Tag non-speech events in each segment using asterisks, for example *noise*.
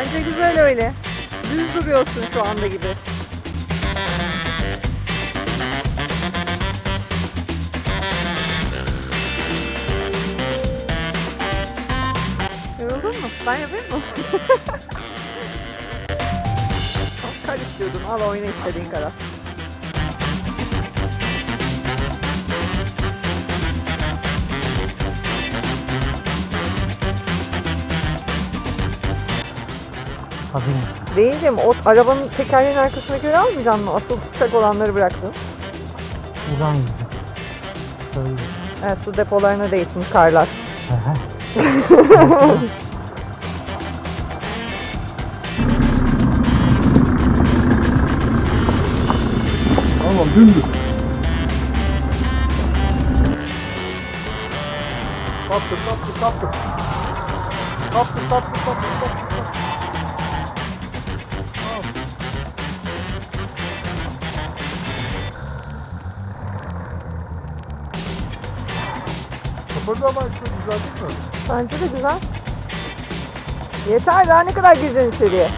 Bence güzel öyle. Düz duruyorsun şu anda gibi. Yoruldun mu? Ben yapayım mı? *laughs* Çok kar istiyordun. Al oyna istediğin kadar. Tabii. Değildim. O arabanın tekerleğinin arkasına göre almayacaksın mı? Asıl tutacak olanları bıraktın. Buradan gidiyor. Şöyle. Evet su depolarına değsin karlar. Hı. Tamam dümdüz. Kaptır kaptır kaptır. Kaptır kaptır kaptır kaptır. Kıpırdama işte güzel değil mi? Bence de güzel. Yeter daha ne kadar gireceksin içeriye?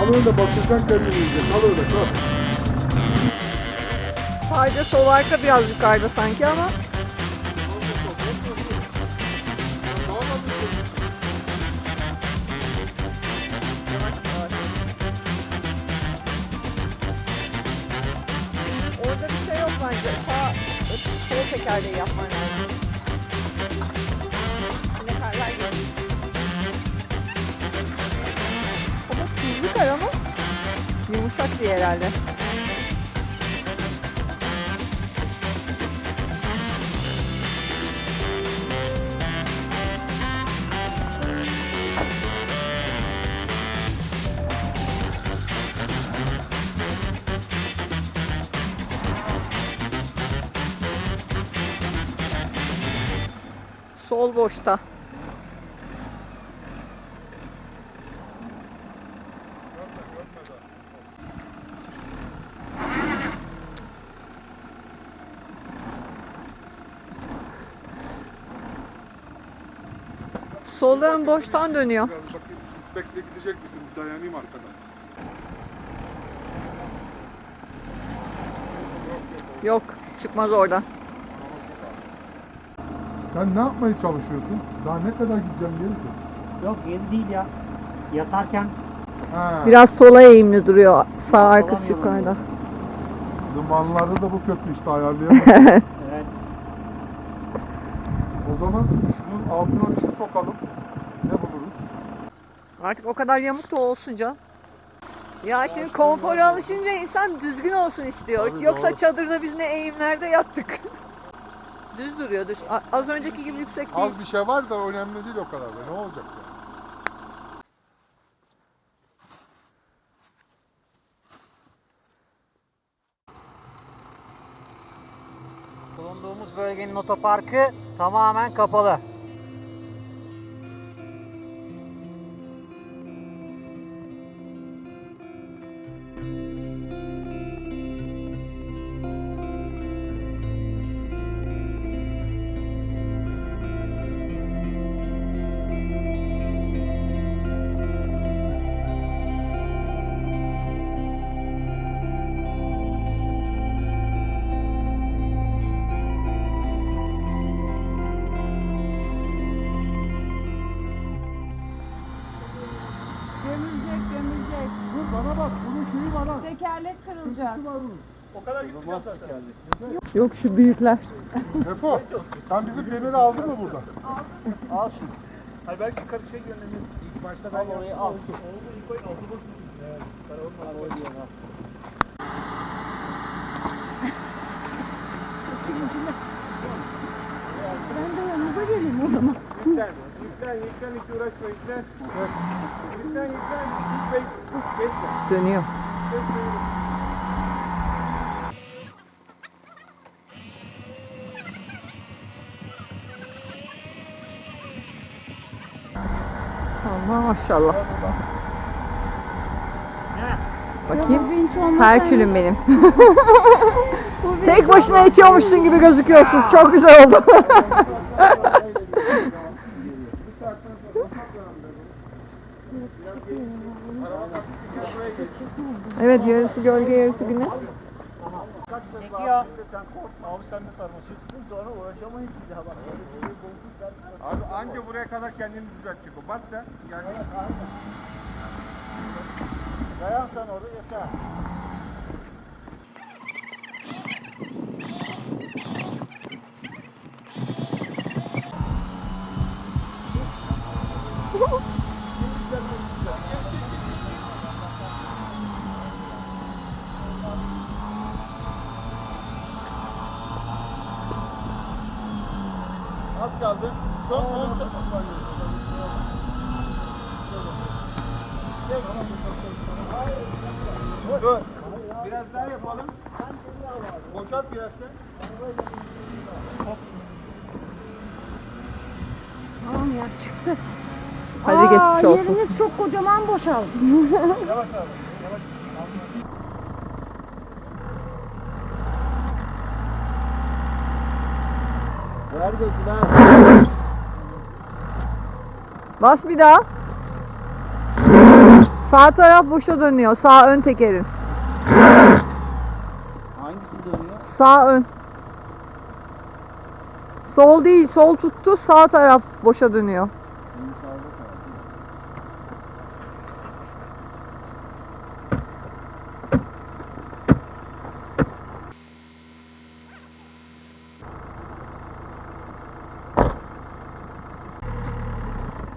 Al öyle batıracaksın kendini iyice. Kal öyle kal. Sadece sol arka biraz yukarıda sanki ama sol tekerleği yapman lazım. Yine karlar geliyor. Ama tuzlu kar ama yumuşak diye herhalde. Sol boşta. Sol ön boştan dönüyor. Bekle gidecek misin? Dayanayım arkadan. Yok, çıkmaz oradan. Sen ne yapmaya çalışıyorsun? Daha ne kadar gideceğim geri ki? Yok geri değil ya. Yatarken Ha. Biraz sola eğimli duruyor. Sağ arkası yukarıda. Dumanlarda da bu kötü işte ayarlayamam. *laughs* evet. o zaman şunun altına bir şey sokalım. Ne buluruz? Artık o kadar yamuk da olsun can. Ya şimdi konfora alışınca insan düzgün olsun istiyor. Tabii, Yoksa doğru. çadırda biz ne eğimlerde yattık. *laughs* düz duruyor. Düz. A- Az önceki gibi yüksek değil. Az bir şey var da önemli değil o kadar da. Ne olacak ya? Bulunduğumuz bölgenin otoparkı tamamen kapalı. Kırılacak. var bunun. Yok şu büyükler. Defo sen bizim feneri aldın mı burada? Al şunu. Hayır belki karı şey göndermiyor. İlk başta ben al orayı al. Oldu ilk oyun oldu bu. Evet. Karavanın orayı al. Ben de yanınıza geleyim o zaman. Yüklen, yüklen, yüklen hiç uğraşma yüklen. Yüklen, yüklen, yüklen, geçme. Dönüyor. Maşallah. Bakayım. Herkülüm benim. *laughs* Tek başına itiyormuşsun gibi gözüküyorsun. Çok güzel oldu. *laughs* evet yarısı gölge yarısı güneş. Peki ya. Sen korkma abi sen de sarmaşıksın sonra uğraşamayız bir daha bak. Abi anca buraya kadar kendini düzeltecek o. Bak sen. Yani Dayan sen orada yeter. *laughs* Az kaldı. Son 10 dur. Biraz daha yapalım. Boşalt biraz sen. Tamam ya çıktı. Hadi Aa, geçmiş olsun. Yeriniz çok kocaman boşaldı. *laughs* Yavaş abi. Yavaş. Ver gözü ver. Bas bir daha. Sağ taraf boşa dönüyor. Sağ ön tekerin. Hangisi dönüyor? Sağ ön. Sol değil, sol tuttu. Sağ taraf boşa dönüyor.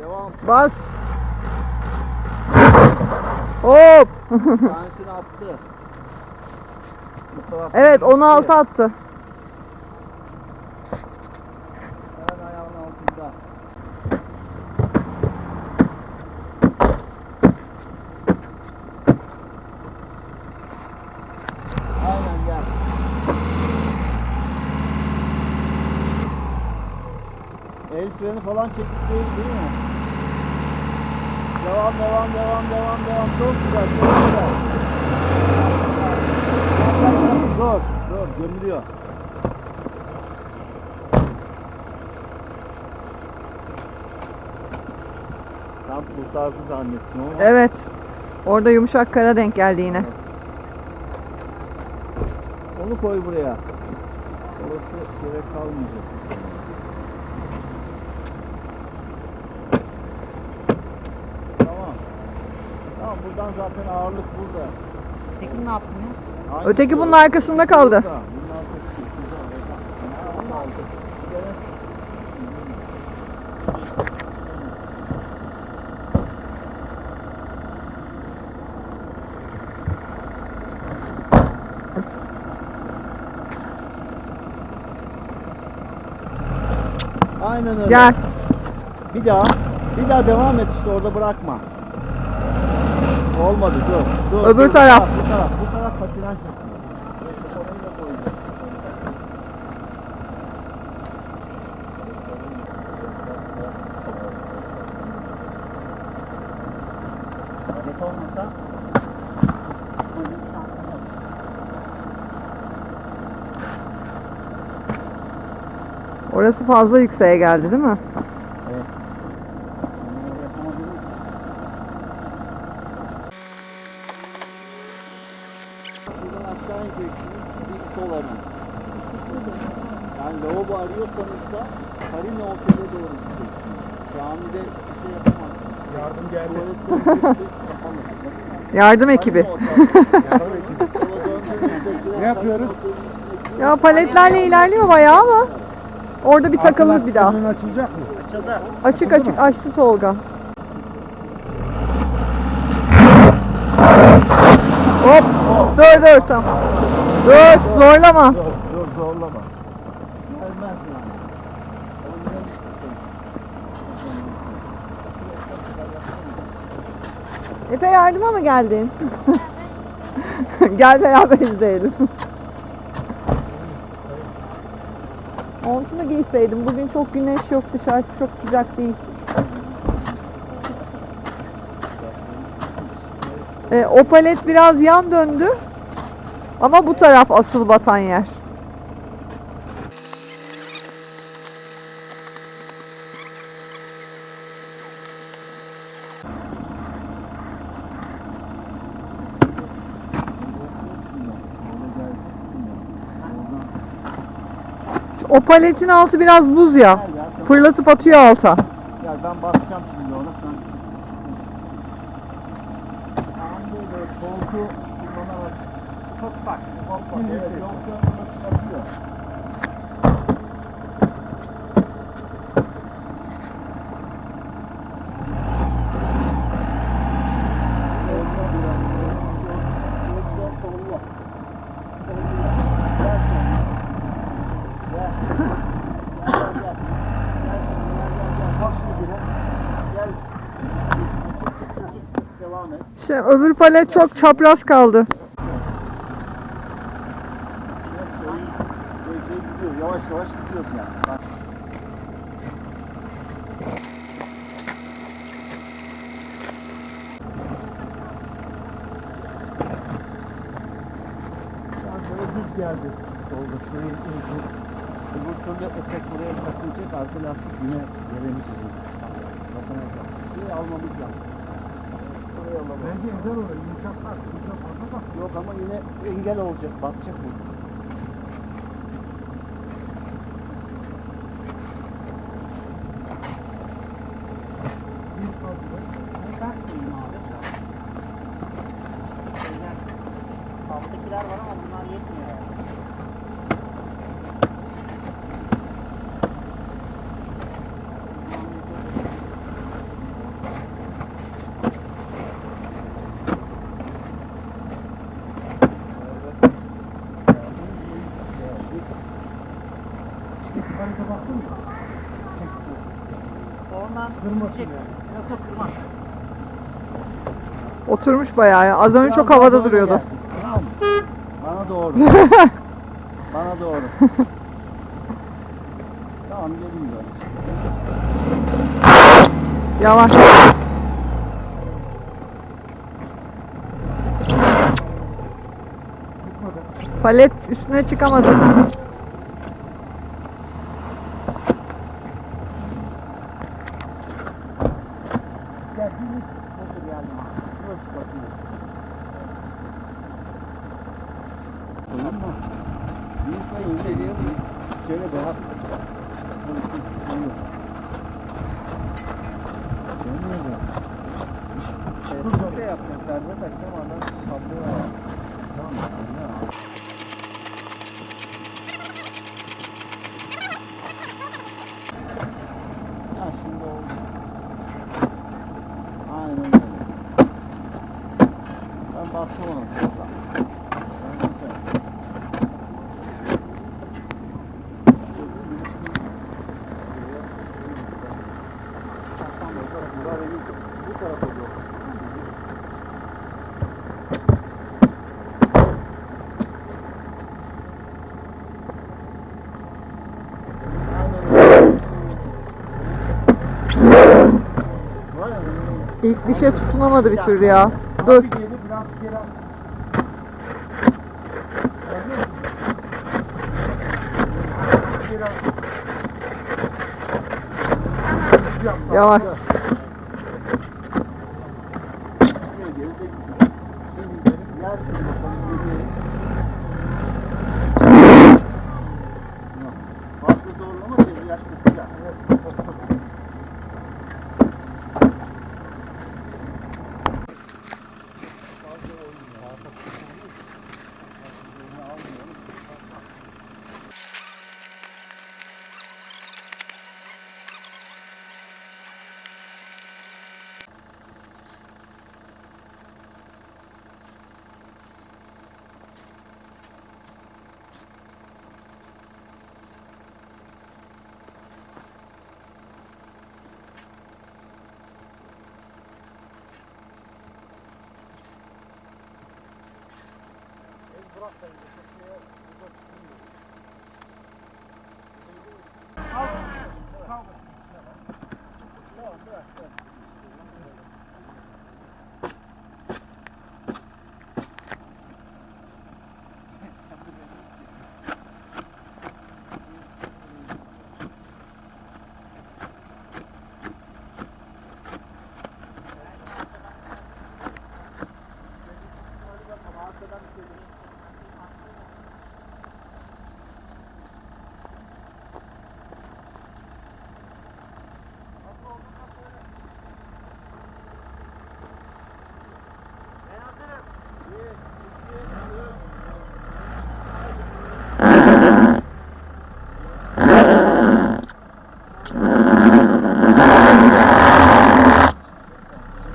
Devam. Bas. Hop. Tanesini attı. Evet, onu alta attı. hemen ayağının altında. Aynen gel. El freni falan çekik değil değil mi? Devam devam devam devam devam çok güzel çok güzel. Dur dur gömülüyor. Tam kurtardı zannettim ama. Evet. Orada yumuşak kara denk geldi yine. Onu koy buraya. Orası gerek kalmayacak. Tamam. Tamam buradan zaten ağırlık burada. Peki ne yaptın ya? Öteki bunun arkasında kaldı. Aynen öyle. Gel. Bir daha. Bir daha devam et işte orada bırakma. Olmadı dur. dur Öbür dur, taraf. Bu taraf. Bu taraf patinaj Orası fazla yükseğe geldi değil mi? Aşağı ineceksiniz. Bir sol arın. Yani lavabo arıyorsanız da Karina Otel'e doğru gideceksiniz. Camide bir şey yapamazsınız. yardım geldi. Tuvalet kapalı. Yardım ekibi. Ne yapıyoruz? Ya paletlerle ilerliyor bayağı ama orada bir takılır bir daha. Açılacak mı? Açıldı. Açık açık açtı Tolga. Hop. Dur dur tamam. Dur zorlama. Dur, dur zorlama. Gelmez yani. Efe yardıma mı geldin? *laughs* Gel beraber izleyelim. Montunu giyseydim. Bugün çok güneş yok. Dışarısı çok sıcak değil. E, o palet biraz yan döndü. Ama bu taraf asıl batan yer. O paletin altı biraz buz ya. Fırlatıp atıyor alta. Ya ben basacağım şimdi ona sen. Tamam böyle koltuğu kullanarak çok bak. Çok bak. Evet, yoksa nasıl atıyor? Devam et. İşte öbür palet çok çapraz kaldı. Gidiyor, yavaş yavaş gidiyorsun yani. Böyle düz geldi. Solda şurayı iyice. Öbür türlü etek buraya takılacak, arka lastik yine veremişiz. Bakalım. Şurayı almamız lazım. Bence eder orayı. Yumuşaklar. Yok ama yine engel olacak, batacak bu. Alttakiler var ama bunlar yetmiyor. Yani. Kırmaz. Oturmuş bayağı ya. Az önce çok havada duruyordu. Bana doğru. *laughs* Bana doğru. tamam gelin böyle. Yavaş. Palet üstüne çıkamadı. Gel bir Nasıl geldim? Burası bakıyor. Tamam mı? Yumurtayı içeriye vur. Şöyle daha. Dur şey yapacağım. Perde takacağım adam saplıyor. Tamam mı? Ya. Ha şimdi oldu. Aynen öyle. Ben bastım onu. Ben güzel. Bu tarafa doğru. Var ya, İlk dişe tutunamadı bir türlü ya. Dur. Yavaş. off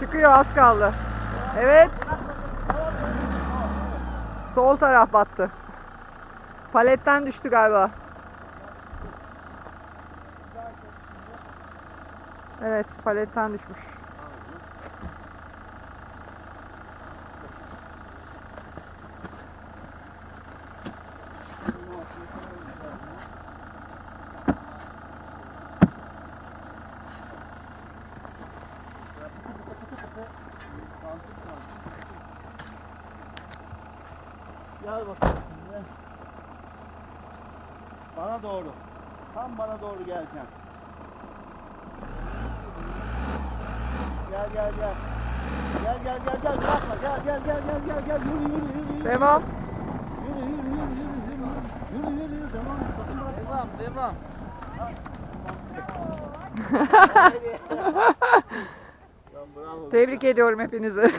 Çıkıyor az kaldı. Evet. Sol taraf battı. Paletten düştü galiba. Evet, paletten düşmüş. Tam bana doğru geleceksin. Gel gel gel. Gel gel gel gel bırakma gel gel gel gel gel gel yürü yürü yürü yürü. Devam. Yürü yürü yürü yürü yürü yürü yürü yürü devam sakın bırak. Devam devam. Tebrik ediyorum hepinizi.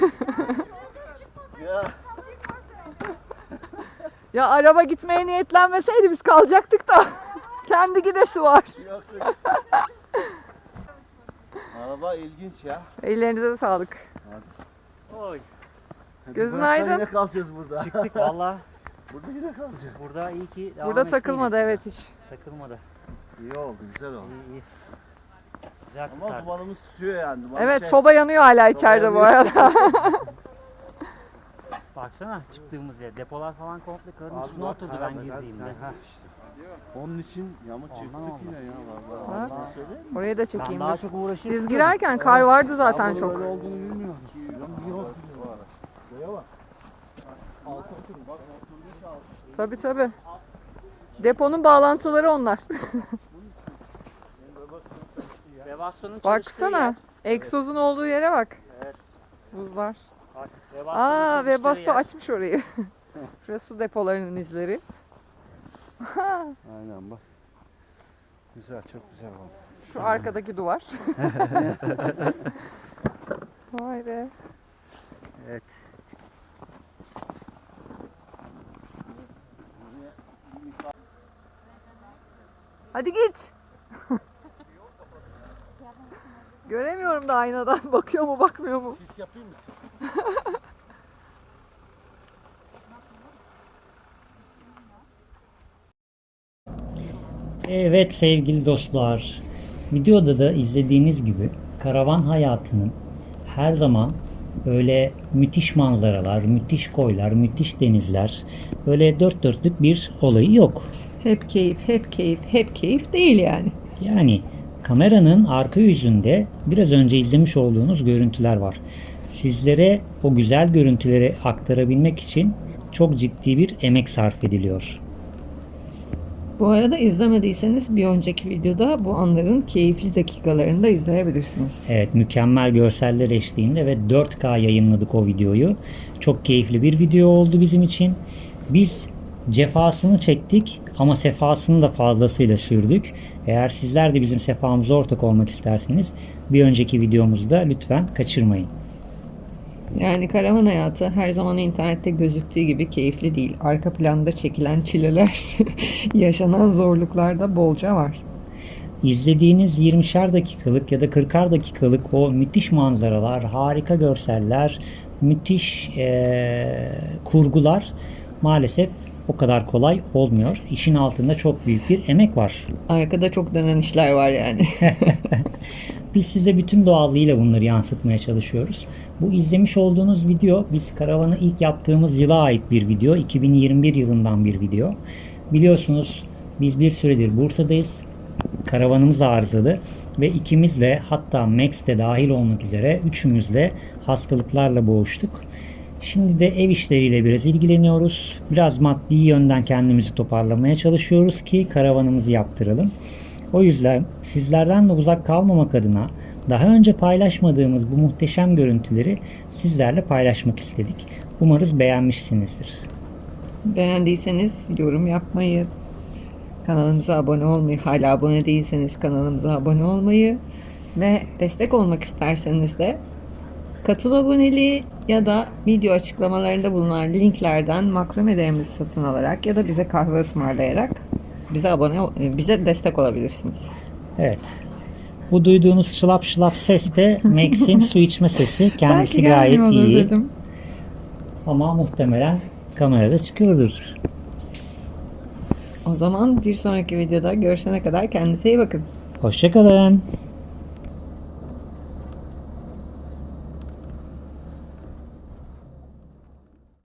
ya araba gitmeye niyetlenmeseydi biz kalacaktık da. Kendi gidesi var. yoksa. *laughs* Araba ilginç ya. Ellerinize de sağlık. Oy. Hadi Gözün bıraksan aydın. Yine kalacağız burada. Çıktık valla. *laughs* burada yine kalacağız. Burada iyi ki devam Burada takılmadı evet hiç. Takılmadı. İyi oldu güzel oldu. İyi iyi. Güzel Ama kurtardık. dumanımız tutuyor yani. Duman Evet şey- soba yanıyor hala içeride bu arada. Baksana çıktığımız yer. Depolar falan komple karın Abi üstüne bak, oturdu ben girdiğimde. ha, işte. Onun için yamuk çıktık yine ya Ha? vallahi. Mi? Orayı da Ben çekeyim. daha dur. çok uğraşırdım. Biz girerken kar vardı zaten Ben çok. olduğunu bilmiyordum. Ben bir yol gidiyorum. Şuraya bak. Altı oturun bak. Tabi tabi. Deponun bağlantıları onlar. Revasyonun Baksana. Egzozun olduğu yere bak. Evet. Buzlar. Aa Webasto yer. açmış orayı. *laughs* Şurası su depolarının izleri. *laughs* Aynen bak. Güzel çok güzel oldu. Şu arkadaki duvar. *laughs* Vay be. Evet. Hadi git. Göremiyorum da aynadan. *laughs* Bakıyor mu bakmıyor mu? Sis yapayım mı sis? Evet sevgili dostlar, videoda da izlediğiniz gibi karavan hayatının her zaman öyle müthiş manzaralar, müthiş koylar, müthiş denizler, böyle dört dörtlük bir olayı yok. Hep keyif, hep keyif, hep keyif değil yani. Yani kameranın arka yüzünde biraz önce izlemiş olduğunuz görüntüler var. Sizlere o güzel görüntüleri aktarabilmek için çok ciddi bir emek sarf ediliyor. Bu arada izlemediyseniz bir önceki videoda bu anların keyifli dakikalarını da izleyebilirsiniz. Evet mükemmel görseller eşliğinde ve 4K yayınladık o videoyu. Çok keyifli bir video oldu bizim için. Biz cefasını çektik ama sefasını da fazlasıyla sürdük. Eğer sizler de bizim sefamıza ortak olmak isterseniz bir önceki videomuzda lütfen kaçırmayın. Yani karavan hayatı her zaman internette gözüktüğü gibi keyifli değil. Arka planda çekilen çileler, *laughs* yaşanan zorluklar da bolca var. İzlediğiniz 20'şer dakikalık ya da 40'ar dakikalık o müthiş manzaralar, harika görseller, müthiş eee, kurgular maalesef o kadar kolay olmuyor. İşin altında çok büyük bir emek var. Arkada çok dönen işler var yani. *laughs* Biz size bütün doğallığıyla bunları yansıtmaya çalışıyoruz. Bu izlemiş olduğunuz video biz karavanı ilk yaptığımız yıla ait bir video. 2021 yılından bir video. Biliyorsunuz biz bir süredir Bursa'dayız. Karavanımız arızalı ve ikimizle hatta Max de dahil olmak üzere üçümüzle hastalıklarla boğuştuk. Şimdi de ev işleriyle biraz ilgileniyoruz. Biraz maddi yönden kendimizi toparlamaya çalışıyoruz ki karavanımızı yaptıralım. O yüzden sizlerden de uzak kalmamak adına daha önce paylaşmadığımız bu muhteşem görüntüleri sizlerle paylaşmak istedik. Umarız beğenmişsinizdir. Beğendiyseniz yorum yapmayı, kanalımıza abone olmayı, hala abone değilseniz kanalımıza abone olmayı ve destek olmak isterseniz de katıl aboneliği ya da video açıklamalarında bulunan linklerden makromelerimizi satın alarak ya da bize kahve ısmarlayarak bize abone bize destek olabilirsiniz. Evet. Bu duyduğunuz şılap şılap ses de *laughs* Max'in su içme sesi. Kendisi gayet gelmiyor olur iyi. dedim. Ama muhtemelen kamerada çıkıyordur. O zaman bir sonraki videoda görüşene kadar kendinize iyi bakın. Hoşçakalın.